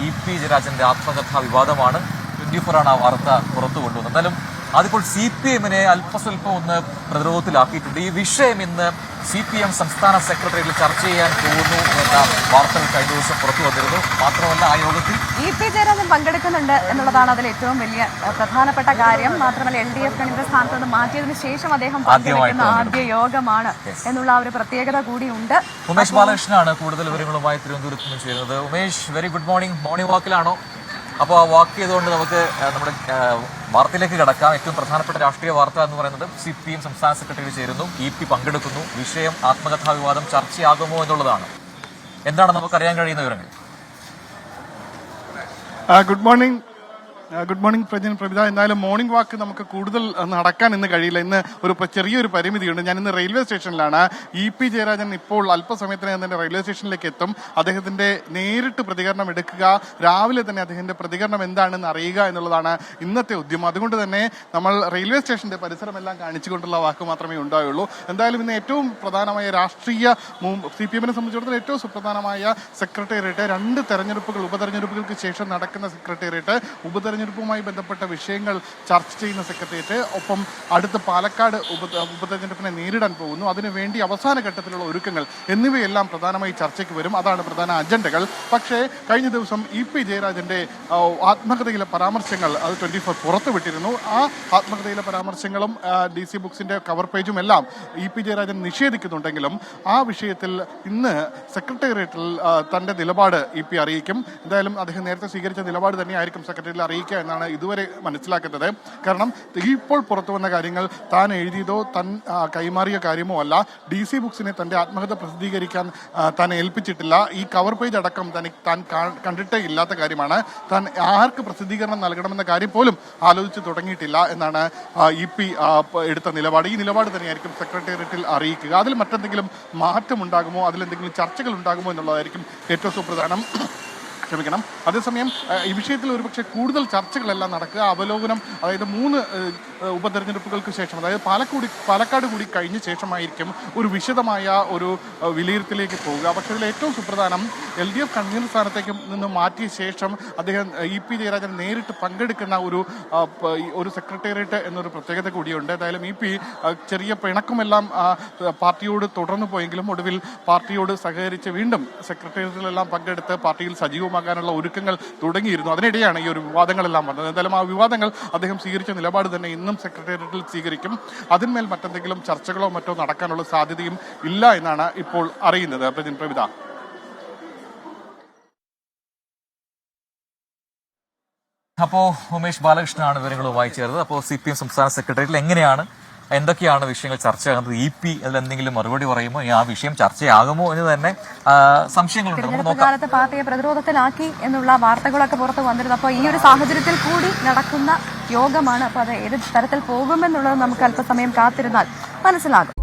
E P ജയരാജന്റെ ആത്മകഥാ വിവാദമാണ് twenty ആണ് ആ വാർത്ത പുറത്തു കൊണ്ടുവന്നത് എന്തായാലും അതിപ്പോൾ സി പി എമ്മിനെ അല്പസ്വല്പം ഒന്ന് പ്രതിരോധത്തിലാക്കിയിട്ടുണ്ട്. ഈ വിഷയം ഇന്ന് സി പി എം സംസ്ഥാന സെക്രട്ടറിയിൽ ചർച്ച ചെയ്യാൻ പോകുന്നു എന്ന വാർത്തകൾ കഴിഞ്ഞ ദിവസം പുറത്തു വന്നിരുന്നു. മാത്രമല്ല ആ യോഗത്തിൽ ഇ പി ജയരാജൻ പങ്കെടുക്കുന്നുണ്ട് എന്നുള്ളതാണ് അതിൽ ഏറ്റവും വലിയ പ്രധാനപ്പെട്ട കാര്യം. മാത്രമല്ല എൽ ഡി എഫ് കണിന്റെ സ്ഥാനത്ത് നിന്ന് മാറ്റിയതിനു ശേഷം അദ്ദേഹം പങ്കെടുക്കുന്ന ആദ്യ യോഗമാണ് എന്നുള്ള ഒരു പ്രത്യേകത കൂടിയുണ്ട്. ഉമേഷ് ബാലകൃഷ്ണനാണ് കൂടുതൽ വിവരങ്ങളുമായി തിരുവനന്തപുരത്ത് നിന്ന് ചേരുന്നത്. Umesh very good morning morning വാക്കിലാണോ അപ്പോൾ ആ വാക്ക് ചെയ്തുകൊണ്ട് നമുക്ക് നമ്മുടെ വാർത്തയിലേക്ക് കിടക്കാം. ഏറ്റവും പ്രധാനപ്പെട്ട രാഷ്ട്രീയ വാർത്ത എന്ന് പറയുന്നത് സി പി എം സംസ്ഥാന സെക്രട്ടറി ചേരുന്നു. ഇ പി പങ്കെടുക്കുന്നു. വിഷയം ആത്മകഥാ വിവാദം ചർച്ചയാകുമോ എന്നുള്ളതാണ്. എന്താണ് നമുക്കറിയാൻ കഴിയുന്ന വിവരങ്ങൾ? Good morning good morning Prajan Prabhitha എന്നാലും മോർണിംഗ് വാക്ക് നമുക്ക് കൂടുതൽ നടക്കാൻ ഇന്ന് കഴിയില്ല. ഇന്ന് ഒരു ചെറിയൊരു പരിമിതിയുണ്ട്. ഞാൻ ഇന്ന് റെയിൽവേ സ്റ്റേഷനിലാണ് ഇ പി ജയരാജൻ ഇപ്പോൾ അല്പസമയത്തിനകം തന്നെ റെയിൽവേ സ്റ്റേഷനിലേക്ക് എത്തും. അദ്ദേഹത്തിന്റെ നേരിട്ട് പ്രതികരണം എടുക്കുക രാവിലെ തന്നെ അദ്ദേഹത്തിന്റെ പ്രതികരണം എന്താണെന്ന് അറിയുക എന്നുള്ളതാണ് ഇന്നത്തെ ഉദ്യമം. അതുകൊണ്ട് തന്നെ നമ്മൾ റെയിൽവേ സ്റ്റേഷന്റെ പരിസരമെല്ലാം കാണിച്ചുകൊണ്ടുള്ള വാക്ക് മാത്രമേ ഉണ്ടാവുള്ളൂ എന്തായാലും ഇന്ന് ഏറ്റവും പ്രധാനമായ രാഷ്ട്രീയ സി പി എമ്മിനെ സംബന്ധിച്ചിടത്തോളം ഏറ്റവും സുപ്രധാനമായ സെക്രട്ടേറിയറ്റ് രണ്ട് തെരഞ്ഞെടുപ്പുകൾ ഉപതെരഞ്ഞെടുപ്പുകൾക്ക് ശേഷം നടക്കുന്ന സെക്രട്ടേറിയറ്റ് ഉപതെരഞ്ഞെടുപ്പുമായി ബന്ധപ്പെട്ട വിഷയങ്ങൾ ചർച്ച ചെയ്യുന്ന സെക്രട്ടേറിയറ്റ് ഒപ്പം അടുത്ത പാലക്കാട് ഉപ ഉപതെരഞ്ഞെടുപ്പിനെ നേരിടാൻ പോകുന്നു. അതിനുവേണ്ടി അവസാന ഘട്ടത്തിലുള്ള ഒരുക്കങ്ങൾ എന്നിവയെല്ലാം പ്രധാനമായി ചർച്ചയ്ക്ക് വരും. അതാണ് പ്രധാന അജണ്ടകൾ. പക്ഷേ കഴിഞ്ഞ ദിവസം ഇ പി ജയരാജന്റെ ആത്മകഥയിലെ പരാമർശങ്ങൾ അത് ട്വന്റി ഫോർ പുറത്തുവിട്ടിരുന്നു. ആ ആത്മകഥയിലെ പരാമർശങ്ങളും ഡി സി ബുക്സിന്റെ കവർ പേജും എല്ലാം ഇ പി ജയരാജൻ നിഷേധിക്കുന്നുണ്ടെങ്കിലും ആ വിഷയത്തിൽ ഇന്ന് സെക്രട്ടേറിയറ്റിൽ തന്റെ നിലപാട് ഇ പി അറിയിക്കും. എന്തായാലും അദ്ദേഹം നേരത്തെ സ്വീകരിച്ച നിലപാട് തന്നെയായിരിക്കും സെക്രട്ടേറിയറ്റിൽ അറിയിക്കുക. എന്നാണ് ഇതുവരെ മനസ്സിലാക്കുന്നത്. കാരണം ഇപ്പോൾ പുറത്തു വന്ന കാര്യങ്ങൾ താൻ എഴുതിയതോ തൻ കൈമാറിയ കാര്യമോ അല്ല ഡി സി ബുക്സിനെ തന്റെ ആത്മകഥ പ്രസിദ്ധീകരിക്കാൻ താൻ ഏൽപ്പിച്ചിട്ടില്ല. ഈ കവർ പേജ് അടക്കം തനിക്ക് താൻ കണ്ടിട്ടേ ഇല്ലാത്ത കാര്യമാണ്. താൻ ആർക്ക് പ്രസിദ്ധീകരണം നൽകണമെന്ന കാര്യം പോലും ആലോചിച്ച് തുടങ്ങിയിട്ടില്ല എന്നാണ് ഇ പി എടുത്ത നിലപാട്. ഈ നിലപാട് തന്നെയായിരിക്കും സെക്രട്ടേറിയറ്റിൽ അറിയിക്കുക. അതിൽ മറ്റെന്തെങ്കിലും മാറ്റമുണ്ടാകുമോ? അതിലെന്തെങ്കിലും ചർച്ചകൾ ഉണ്ടാകുമോ എന്നുള്ളതായിരിക്കും ഏറ്റവും സുപ്രധാനം. ക്ഷമിക്കണം അതേസമയം ഈ വിഷയത്തിൽ ഒരുപക്ഷെ കൂടുതൽ ചർച്ചകളെല്ലാം നടക്കുക അവലോകനം അതായത് മൂന്ന് ഉപതെരഞ്ഞെടുപ്പുകൾക്ക് ശേഷം അതായത് പാലക്കൂടി പാലക്കാട് കൂടി കഴിഞ്ഞ ശേഷമായിരിക്കും ഒരു വിശദമായ ഒരു വിലയിരുത്തലേക്ക് പോവുക. പക്ഷേ ഇതിൽ ഏറ്റവും സുപ്രധാനം എൽ ഡി എഫ് കൺവീനർ സ്ഥാനത്തേക്ക് നിന്ന് മാറ്റിയ ശേഷം അദ്ദേഹം ഇ പി ജയരാജൻ നേരിട്ട് പങ്കെടുക്കുന്ന ഒരു ഒരു സെക്രട്ടേറിയറ്റ് എന്നൊരു പ്രത്യേകത കൂടിയുണ്ട്. ഏതായാലും ഇ പി ചെറിയ പിണക്കുമെല്ലാം പാർട്ടിയോട് തുടർന്നു പോയെങ്കിലും ഒടുവിൽ പാർട്ടിയോട് സഹകരിച്ച് വീണ്ടും സെക്രട്ടേറിയറ്റിലെല്ലാം പങ്കെടുത്ത് പാർട്ടിയിൽ സജീവമാകാനുള്ള ഒരുക്കങ്ങൾ തുടങ്ങിയിരുന്നു. അതിനിടെയാണ് ഈ ഒരു വിവാദങ്ങളെല്ലാം വന്നത്. എന്തായാലും ആ വിവാദങ്ങൾ അദ്ദേഹം സ്വീകരിച്ച നിലപാട് തന്നെ ഇന്നും സെക്രട്ടേറിയറ്റിൽ സ്വീകരിക്കും. അതിന്മേൽ മറ്റെന്തെങ്കിലും ചർച്ചകളോ മറ്റോ നടക്കാനുള്ള സാധ്യതയും ഇല്ല എന്നാണ് ഇപ്പോൾ അറിയുന്നത്. പ്രജിൻ പ്രവിത. അപ്പോൾ ഉമേഷ് ബാലകൃഷ്ണനാണ് വിവരങ്ങളുമായി ചേർന്നത് അപ്പോൾ സി പി എം സംസ്ഥാന സെക്രട്ടേറിയറ്റിൽ എങ്ങനെയാണ് എന്തൊക്കെയാണ് വിഷയങ്ങൾ ചർച്ചയാകുന്നത് ഇ പി അതിൽ എന്തെങ്കിലും മറുപടി പറയുമോ? ആ വിഷയം ചർച്ചയാകുമോ എന്ന് തന്നെ സംശയങ്ങളുണ്ട്. നമുക്ക് നോക്കാം. കാലത്ത് പാർട്ടിയെ പ്രതിരോധത്തിലാക്കി എന്നുള്ള വാർത്തകളൊക്കെ പുറത്തു വന്നിരുന്നു. അപ്പോൾ ഈ ഒരു സാഹചര്യത്തിൽ കൂടി നടക്കുന്ന യോഗമാണ്. അപ്പോൾ അത് ഏത് തരത്തിൽ പോകുമെന്നുള്ളത് നമുക്ക് അല്പസമയം കാത്തിരുന്നാൽ മനസ്സിലാകും.